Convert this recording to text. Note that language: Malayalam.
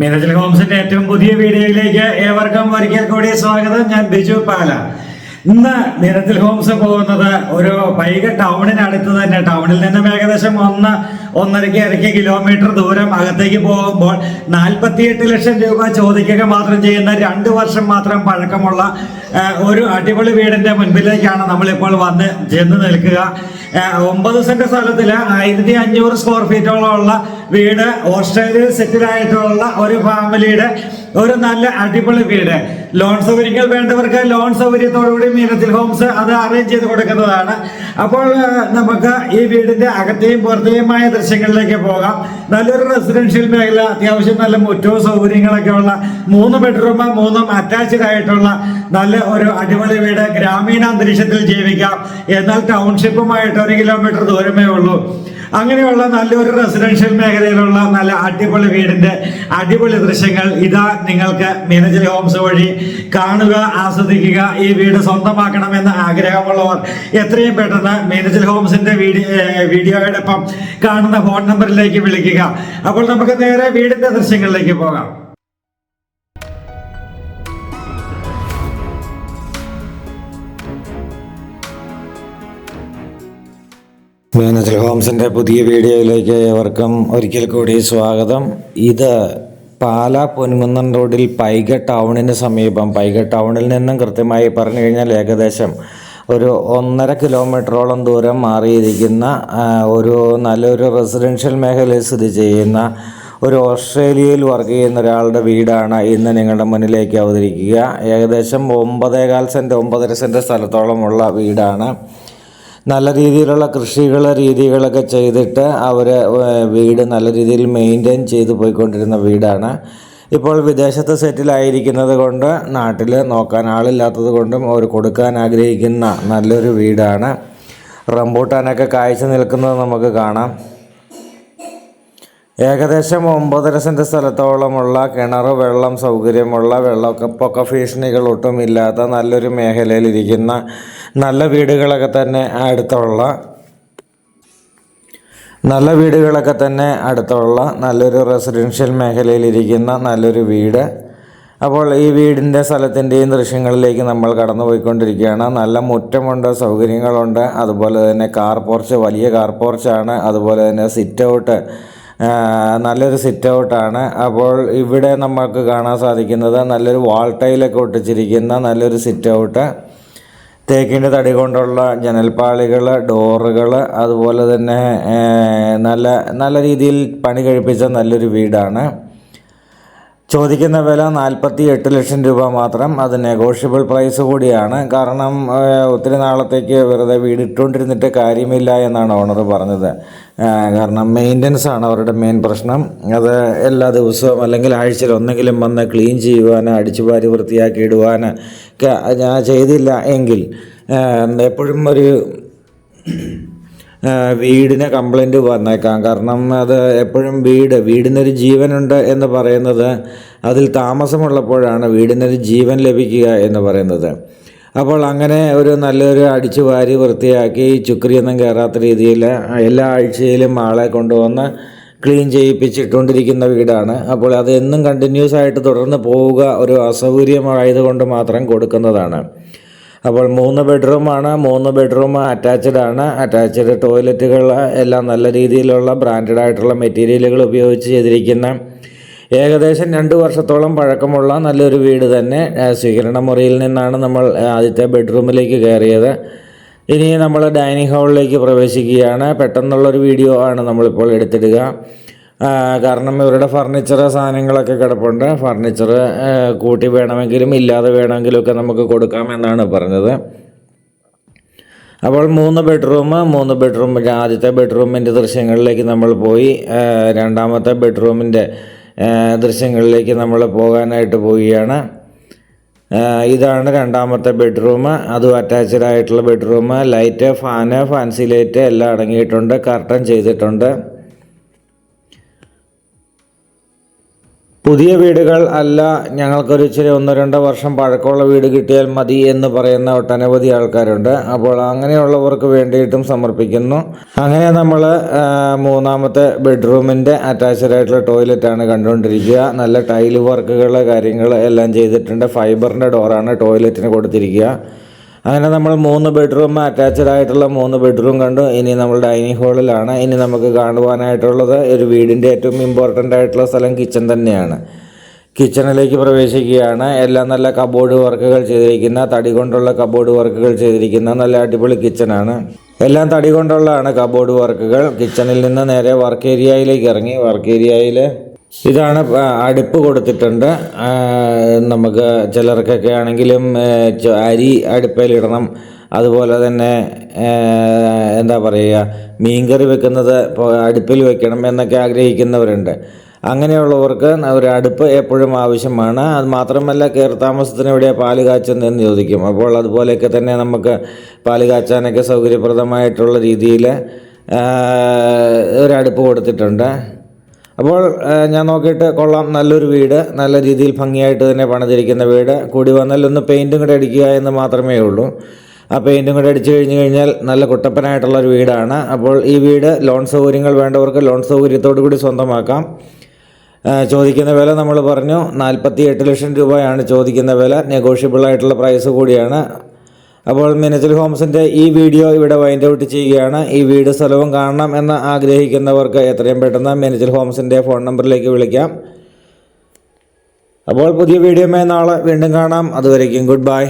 മിനജൽ ഹോംസിന്റെ ഏറ്റവും പുതിയ വീഡിയോയിലേക്ക് ഏവർക്കും ഒരിക്കൽ കൂടി സ്വാഗതം. ഞാൻ ബിജു പാല. ഇന്ന് നിരത്തിൽ ഹോംസ് പോകുന്നത് ഒരു പൈക ടൗണിനടുത്ത് തന്നെ. ടൗണിൽ നിന്നും ഏകദേശം ഒന്ന് ഒന്നരക്ക് ഇരക്ക് കിലോമീറ്റർ ദൂരം അകത്തേക്ക് പോകുമ്പോൾ നാൽപ്പത്തിയെട്ട് ലക്ഷം രൂപ ചോദിക്കുക മാത്രം ചെയ്യുന്ന രണ്ട് വർഷം മാത്രം പഴക്കമുള്ള ഒരു അടിപൊളി വീടിന്റെ മുൻപിലേക്കാണ് നമ്മളിപ്പോൾ വന്ന് ചെന്ന് നിൽക്കുക. ഒമ്പത് സെന്റ് സ്ഥലത്തിൽ ആയിരത്തി അഞ്ഞൂറ് സ്ക്വയർ ഫീറ്റോളം ഉള്ള വീട് ഓസ്ട്രേലിയയിൽ സെറ്റിലായിട്ടുള്ള ഒരു ഫാമിലിയുടെ ഒരു നല്ല അടിപൊളി വീട്. ലോൺ സൗകര്യങ്ങൾ വേണ്ടവർക്ക് ലോൺ സൗകര്യത്തോടുകൂടി മീനത്തിൽ ഹോംസ് അത് അറേഞ്ച് ചെയ്ത് കൊടുക്കുന്നതാണ്. അപ്പോൾ നമുക്ക് ഈ വീടിന്റെ അകത്തെയും പുറത്തെയുമായ ദൃശ്യങ്ങളിലേക്ക് പോകാം. നല്ലൊരു റെസിഡൻഷ്യൽ മേഖല അത്യാവശ്യം നല്ല മുറ്റവും സൗകര്യങ്ങളൊക്കെ ഉള്ള മൂന്ന് ബെഡ്റൂം മൂന്നും അറ്റാച്ച്ഡ് ആയിട്ടുള്ള നല്ല ഒരു അടിപൊളി വീട് ഗ്രാമീണ അന്തരീക്ഷത്തിൽ ജീവിക്കാം. എന്നാൽ ടൗൺഷിപ്പുമായിട്ട് ഒരു കിലോമീറ്റർ ദൂരമേ ഉള്ളൂ. അങ്ങനെയുള്ള നല്ലൊരു റെസിഡൻഷ്യൽ മേഖലയിലുള്ള നല്ല അടിപൊളി വീടിന്റെ അടിപൊളി ദൃശ്യങ്ങൾ ഇതാ നിങ്ങൾക്ക് മീനജൽ ഹോംസ് വഴി കാണുക ആസ്വദിക്കുക ഈ വീട് സ്വന്തമാക്കണമെന്ന് ആഗ്രഹമുള്ളവർ എത്രയും പെട്ടെന്ന് മീനജൽ ഹോംസിന്റെ വീഡിയോ വീഡിയോയോടൊപ്പം കാണുന്ന ഫോൺ നമ്പറിലേക്ക് വിളിക്കുക. അപ്പോൾ നമുക്ക് നേരെ വീടിന്റെ ദൃശ്യങ്ങളിലേക്ക് പോകാം. മീനജൽ ഹോംസിന്റെ പുതിയ വീഡിയോയിലേക്ക് ഏവർക്കും ഒരിക്കൽ കൂടി സ്വാഗതം. ഇത് പാല പൊൻകുന്നം റോഡിൽ പൈക ടൗണിന് സമീപം. പൈക ടൗണിൽ നിന്നും കൃത്യമായി പറഞ്ഞു കഴിഞ്ഞാൽ ഏകദേശം ഒരു ഒന്നര കിലോമീറ്ററോളം ദൂരം മാറിയിരിക്കുന്ന ഒരു നല്ലൊരു റെസിഡൻഷ്യൽ മേഖലയിൽ സ്ഥിതി ചെയ്യുന്ന ഒരു ഓസ്ട്രേലിയയിൽ വർക്ക് ചെയ്യുന്ന ഒരാളുടെ വീടാണ് ഇന്ന് നിങ്ങളുടെ മുന്നിലേക്ക് അവതരിക്കുക. ഏകദേശം ഒമ്പതേകാൽ സെന്റ് ഒമ്പതര സെന്റ് സ്ഥലത്തോളമുള്ള വീടാണ്. നല്ല രീതിയിലുള്ള കൃഷികൾ രീതികളൊക്കെ ചെയ്തിട്ട് അവർ വീട് നല്ല രീതിയിൽ മെയിന്റെയിൻ ചെയ്ത് പോയിക്കൊണ്ടിരുന്ന വീടാണ്. ഇപ്പോൾ വിദേശത്ത് സെറ്റിലായിരിക്കുന്നത് കൊണ്ട് നാട്ടിൽ നോക്കാൻ ആളില്ലാത്തത് കൊണ്ടും അവർ കൊടുക്കാൻ ആഗ്രഹിക്കുന്ന നല്ലൊരു വീടാണ്. റംബൂട്ടാനൊക്കെ കാഴ്ച നിൽക്കുന്നത് നമുക്ക് കാണാം. ഏകദേശം ഒമ്പതര സെന്റ് സ്ഥലത്തോളമുള്ള കിണർ വെള്ളം സൗകര്യമുള്ള വെള്ളപ്പൊക്ക ഭീഷണികൾ ഒട്ടുമില്ലാത്ത നല്ലൊരു മേഖലയിലിരിക്കുന്ന നല്ല വീടുകളൊക്കെ തന്നെ അടുത്തുള്ള നല്ല വീടുകളൊക്കെ തന്നെ അടുത്തുള്ള നല്ലൊരു റെസിഡൻഷ്യൽ മേഖലയിലിരിക്കുന്ന നല്ലൊരു വീട്. അപ്പോൾ ഈ വീടിന്റെ സ്ഥലത്തിന്റെയും ദൃശ്യങ്ങളിലേക്ക് നമ്മൾ കടന്നു പോയിക്കൊണ്ടിരിക്കുകയാണ് നല്ല മുറ്റമുണ്ട് സൗകര്യങ്ങളുണ്ട്. അതുപോലെ തന്നെ കാർ പോർച്ച് വലിയ കാർ പോർച്ചാണ്. അതുപോലെ തന്നെ സിറ്റ് ഔട്ട്. നല്ലൊരു സിറ്റ് ഔട്ടാണ് അപ്പോൾ ഇവിടെ നമുക്ക് കാണാൻ സാധിക്കുന്നത് നല്ലൊരു വാൾ ടൈലൊക്കെ ഒട്ടിച്ചിരിക്കുന്ന നല്ലൊരു സിറ്റ് ഔട്ട് തേക്കിന്റെ തടി കൊണ്ടുള്ള ജനൽപ്പാളികൾ ഡോറുകൾ അതുപോലെ തന്നെ നല്ല നല്ല രീതിയിൽ പണി കഴിപ്പിച്ച നല്ലൊരു വീടാണ്. ചോദിക്കുന്ന വില നാൽപ്പത്തി എട്ട് ലക്ഷം രൂപ മാത്രം. അത് നെഗോഷ്യബിൾ പ്രൈസ് കൂടിയാണ്. കാരണം ഒത്തിരി നാളത്തേക്ക് വെറുതെ വീടിട്ടുകൊണ്ടിരുന്നിട്ട് കാര്യമില്ല എന്നാണ് ഓണർ പറഞ്ഞത്. കാരണം മെയിന്റനൻസ് ആണ് അവരുടെ മെയിൻ പ്രശ്നം. അത് എല്ലാ ദിവസവും അല്ലെങ്കിൽ ആഴ്ചയിൽ ഒന്നെങ്കിലും വന്ന് ക്ലീൻ ചെയ്യുവാൻ അടിച്ചു വാരി വൃത്തിയാക്കി ഇടുവാൻ ഞാൻ ചെയ്തില്ല എങ്കിൽ എപ്പോഴും ഒരു വീടിന് കംപ്ലൈന്റ് വന്നേക്കാം. കാരണം അത് എപ്പോഴും വീട് വീടിനൊരു ജീവനുണ്ട് എന്ന് പറയുന്നത് അതിൽ താമസമുള്ളപ്പോഴാണ് വീടിനൊരു ജീവൻ ലഭിക്കുക എന്ന് പറയുന്നത്. അപ്പോൾ അങ്ങനെ ഒരു നല്ലൊരു അടിച്ചു വാരി വൃത്തിയാക്കി ചുക്രിയൊന്നും കയറാത്ത രീതിയിൽ എല്ലാ ആഴ്ചയിലും ആളെ കൊണ്ടുവന്ന് ക്ലീൻ ചെയ്യിപ്പിച്ചിട്ടുകൊണ്ടിരിക്കുന്ന വീടാണ്. അപ്പോൾ അത് എന്നും കണ്ടിന്യൂസ് ആയിട്ട് തുടർന്ന് പോവുക ഒരു അസൗകര്യമായതുകൊണ്ട് മാത്രം കൊടുക്കുന്നതാണ്. അപ്പോൾ മൂന്ന് ബെഡ്റൂമാണ് മൂന്ന് ബെഡ്റൂം അറ്റാച്ച്ഡ് ആണ് അറ്റാച്ച്ഡ് ടോയ്ലറ്റുകൾ എല്ലാം നല്ല രീതിയിലുള്ള ബ്രാൻഡഡ് ആയിട്ടുള്ള മെറ്റീരിയലുകൾ ഉപയോഗിച്ച് ചെയ്തിരിക്കുന്ന. ഏകദേശം രണ്ട് വർഷത്തോളം പഴക്കമുള്ള നല്ലൊരു വീട് തന്നെ സ്വീകരണ മുറിയിൽ നിന്നാണ് നമ്മൾ ആദ്യത്തെ ബെഡ്റൂമിലേക്ക് കയറിയത്. ഇനി നമ്മൾ ഡൈനിങ് ഹാളിലേക്ക് പ്രവേശിക്കുകയാണ്. പെട്ടെന്നുള്ളൊരു വീഡിയോ ആണ് നമ്മളിപ്പോൾ എടുത്തിടുക. കാരണം ഇവരുടെ ഫർണിച്ചർ സാധനങ്ങളൊക്കെ കിടപ്പുണ്ട്. ഫർണിച്ചർ കൂട്ടി വേണമെങ്കിലും ഇല്ലാതെ വേണമെങ്കിലും ഒക്കെ നമുക്ക് കൊടുക്കാമെന്നാണ് പറഞ്ഞത്. അപ്പോൾ മൂന്ന് ബെഡ്റൂം മൂന്ന് ബെഡ്റൂം ആദ്യത്തെ ബെഡ്റൂമിന്റെ ദൃശ്യങ്ങളിലേക്ക് നമ്മൾ പോയി. രണ്ടാമത്തെ ബെഡ്റൂമിന്റെ ദൃശ്യങ്ങളിലേക്ക് നമ്മൾ പോകാനായിട്ട് പോവുകയാണ്. ഇതാണ് രണ്ടാമത്തെ ബെഡ്റൂം അതും അറ്റാച്ച്ഡ് ആയിട്ടുള്ള bedroom light fan fancy light എല്ലാം അടങ്ങിയിട്ടുണ്ട്. കർട്ടൻ ചെയ്തിട്ടുണ്ട്. പുതിയ വീടുകൾ അല്ല ഞങ്ങൾക്കൊരു ഇച്ചിരി ഒന്നോ രണ്ടോ വർഷം പഴക്കമുള്ള വീട് കിട്ടിയാൽ മതി എന്ന് പറയുന്ന ഒട്ടനവധി ആൾക്കാരുണ്ട്. അപ്പോൾ അങ്ങനെയുള്ളവർക്ക് വേണ്ടിയിട്ടും സമർപ്പിക്കുന്നു. അങ്ങനെ നമ്മൾ മൂന്നാമത്തെ ബെഡ്റൂമിന്റെ അറ്റാച്ച്ഡ് ആയിട്ടുള്ള ടോയ്ലറ്റാണ് കണ്ടുകൊണ്ടിരിക്കുക. നല്ല ടൈൽ വർക്കുകൾ കാര്യങ്ങൾ എല്ലാം ചെയ്തിട്ടുണ്ട്. ഫൈബറിന്റെ ഡോറാണ് ടോയ്ലറ്റിന് കൊടുത്തിരിക്കുക. അങ്ങനെ നമ്മൾ മൂന്ന് ബെഡ്റൂം അറ്റാച്ച്ഡ് ആയിട്ടുള്ള മൂന്ന് ബെഡ്റൂം കണ്ടു. ഇനി നമ്മൾ ഡൈനിങ് ഹാളിലാണ് ഇനി നമുക്ക് കാണുവാനായിട്ടുള്ളത് ഒരു വീടിന്റെ ഏറ്റവും ഇമ്പോർട്ടന്റ് ആയിട്ടുള്ള സ്ഥലം കിച്ചൺ തന്നെയാണ്. കിച്ചണിലേക്ക് പ്രവേശിക്കുകയാണ്. എല്ലാം നല്ല കബോർഡ് വർക്കുകൾ ചെയ്തിരിക്കുന്ന തടി കൊണ്ടുള്ള കബോർഡ് വർക്കുകൾ ചെയ്തിരിക്കുന്ന നല്ല അടിപൊളി കിച്ചണാണ് എല്ലാം തടി കൊണ്ടുള്ളതാണ് കബോർഡ് വർക്കുകൾ കിച്ചണിൽ നിന്ന് നേരെ വർക്ക് ഏരിയയിലേക്ക് ഇറങ്ങി. വർക്ക് ഏരിയയിൽ ഇതാണ് അടുപ്പ് കൊടുത്തിട്ടുണ്ട്. നമുക്ക് ചിലർക്കൊക്കെ ആണെങ്കിലും അരി അടുപ്പിലിടണം. അതുപോലെ തന്നെ എന്താ പറയുക മീൻകറി വെക്കുന്നത് അടുപ്പിൽ വെക്കണം എന്നൊക്കെ ആഗ്രഹിക്കുന്നവരുണ്ട്. അങ്ങനെയുള്ളവർക്ക് ഒരു അടുപ്പ് എപ്പോഴും ആവശ്യമാണ്. അത് മാത്രമല്ല കയറി താമസത്തിന് ഇവിടെ പാൽ കാച്ചെന്ന് ചോദിക്കും. അപ്പോൾ അതുപോലെയൊക്കെ തന്നെ നമുക്ക് പാൽ കാച്ചാനൊക്കെ സൗകര്യപ്രദമായിട്ടുള്ള രീതിയിൽ ഒരു അടുപ്പ് കൊടുത്തിട്ടുണ്ട്. അപ്പോൾ ഞാൻ നോക്കിയിട്ട് കൊള്ളാം. നല്ലൊരു വീട് നല്ല രീതിയിൽ ഭംഗിയായിട്ട് തന്നെ പണിതിരിക്കുന്ന വീട്. കൂടി വന്നാൽ ഒന്ന് പെയിന്റും കൂടെ അടിക്കുക എന്ന് മാത്രമേ ഉള്ളൂ. ആ പെയിന്റും കൂടെ അടിച്ചു കഴിഞ്ഞു കഴിഞ്ഞാൽ നല്ല കുട്ടപ്പനായിട്ടുള്ള ഒരു വീടാണ്. അപ്പോൾ ഈ വീട് ലോൺ സൗകര്യങ്ങൾ വേണ്ടവർക്ക് ലോൺ സൗകര്യത്തോടു കൂടി സ്വന്തമാക്കാം. ചോദിക്കുന്ന വില നമ്മൾ പറഞ്ഞു. നാൽപ്പത്തി എട്ട് ലക്ഷം രൂപയാണ് ചോദിക്കുന്ന വില. നെഗോഷ്യബിൾ ആയിട്ടുള്ള പ്രൈസ് കൂടിയാണ്. അപ്പോൾ മിനച്ചൽ ഹോംസിന്റെ ഈ വീഡിയോ ഇവിടെ വൈൻഡ് ഔട്ട് ചെയ്യുകയാണ്. ഈ വീട് സ്ഥലവും കാണണം എന്ന് ആഗ്രഹിക്കുന്നവർക്ക് എത്രയും പെട്ടെന്ന് മിനച്ചൽ ഹോംസിന്റെ ഫോൺ നമ്പറിലേക്ക് വിളിക്കാം. അപ്പോൾ പുതിയ വീഡിയോമേ നാളെ വീണ്ടും കാണാം. അതുവരേക്കും ഗുഡ് ബൈ